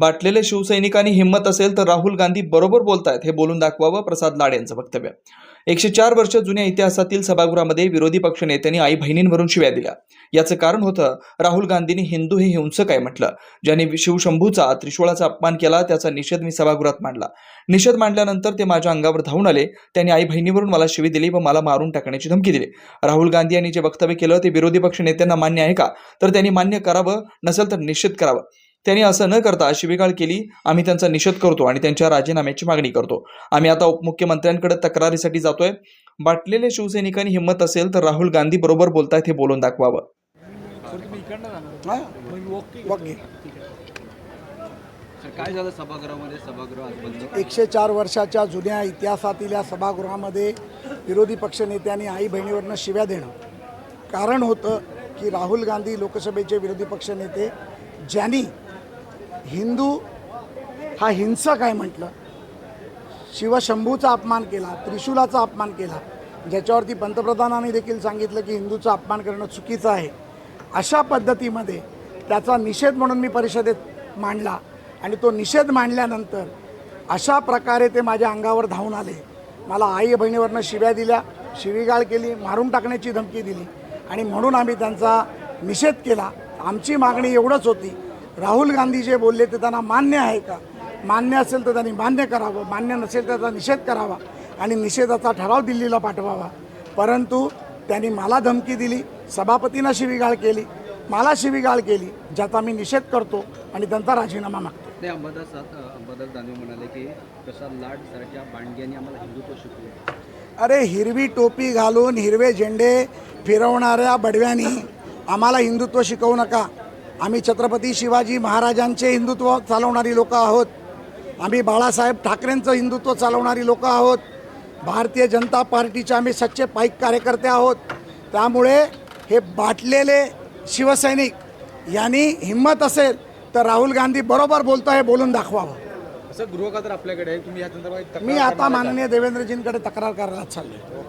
बाटलेले शिवसैनिकांनी हिंमत असेल तर राहुल गांधी बरोबर बोलतायत हे बोलून दाखवावं प्रसाद लाड यांचं वक्तव्य. एकशे चार वर्ष जुन्या इतिहासातील सभागृहामध्ये विरोधी पक्ष नेत्यांनी आई बहिणींवरून शिव्या दिल्या. याचं कारण होतं राहुल गांधींनी हिंदू हे हिंसक आहे म्हटलं. ज्यांनी शिवशंभूचा त्रिशूळाचा अपमान केला त्याचा निषेध मी सभागृहात मांडला. निषेध मांडल्यानंतर ते माझ्या अंगावर धावून आले. त्यांनी आई बहिणीवरून मला शिवी दिली व मला मारून टाकण्याची धमकी दिली. राहुल गांधी यांनी जे वक्तव्य केलं ते विरोधी पक्ष नेत्यांना मान्य आहे का? तर त्यांनी मान्य करावं नसेल तर निषेध करावं. त्यांनी असं न करता शिवीगाळ केली. आम्ही त्यांचा निषेध करतो आणि त्यांच्या राजीनाम्याची मागणी करतो. आम्ही आता उपमुख्यमंत्र्यांकडे तक्रारीसाठी जातोय. बाटलेले शिवसैनिकांनी हिंमत असेल तर राहुल गांधी बरोबर बोलतायत हे बोलून दाखवावं. काय झालं सभागृहामध्ये सभागृह एकशे चार वर्षाच्या जुन्या इतिहासातील या सभागृहामध्ये विरोधी पक्षनेत्यांनी आई बहिणीवरनं शिव्या देणं. कारण होतं की राहुल गांधी लोकसभेचे विरोधी पक्षनेते ज्यांनी हिंदू हा हिंसक आहे म्हटलं. शिवशंभूचा अपमान केला त्रिशूलाचा अपमान केला. ज्याच्यावरती पंतप्रधानांनी देखील सांगितलं की हिंदूचा अपमान करणं चुकीचं आहे. अशा पद्धतीमध्ये त्याचा निषेध म्हणून मी परिषदेत मांडला आणि तो निषेध मांडल्यानंतर अशा प्रकारे ते माझ्या अंगावर धावून आले. मला आई बहिणीवरनं शिव्या दिल्या शिवीगाळ केली मारून टाकण्याची धमकी दिली आणि म्हणून आम्ही त्यांचा निषेध केला. आमची मागणी एवढंच होती राहुल गांधी जे बोलले ते त्यांना मान्य आहे का? मान्य असेल तर त्यांनी मान्य करावं. मान्य नसेल तर त्याचा निषेध करावा आणि निषेधाचा ठराव दिल्लीला पाठवावा. परंतु त्यांनी मला धमकी दिली सभापतींना शिवीगाळ केली मला शिवीगाळ केली ज्याचा मी निषेध करतो आणि त्यांचा राजीनामा मागतो. ते अंबादास अंबादास दानवे म्हणाले की प्रसाद लाड सारख्या बांडग्यांनी आम्हाला हिंदुत्व शिकवलं. अरे हिरवी टोपी घालून हिरवे झेंडे फिरवणाऱ्या बडव्यांनी आम्हाला हिंदुत्व शिकवू नका. आम्ही छत्रपती शिवाजी महाराजांचे हिंदुत्व चालवणारी लोक आहोत. आम्ही बाळासाहेब ठाकरेंचं हिंदुत्व चालवणारी लोक आहोत. भारतीय जनता पार्टीचे आम्ही सच्चे पाईक कार्यकर्ते आहोत. त्यामुळे हे बाटलेले शिवसैनिक यांनी हिंमत असेल तर राहुल गांधी बरोबर बोलतो हे बोलून दाखवावं. असं गृहखातर आपल्याकडे आहे तुम्ही या संदर्भात मी आता? माननीय देवेंद्रजींकडे तक्रार करायला चाललो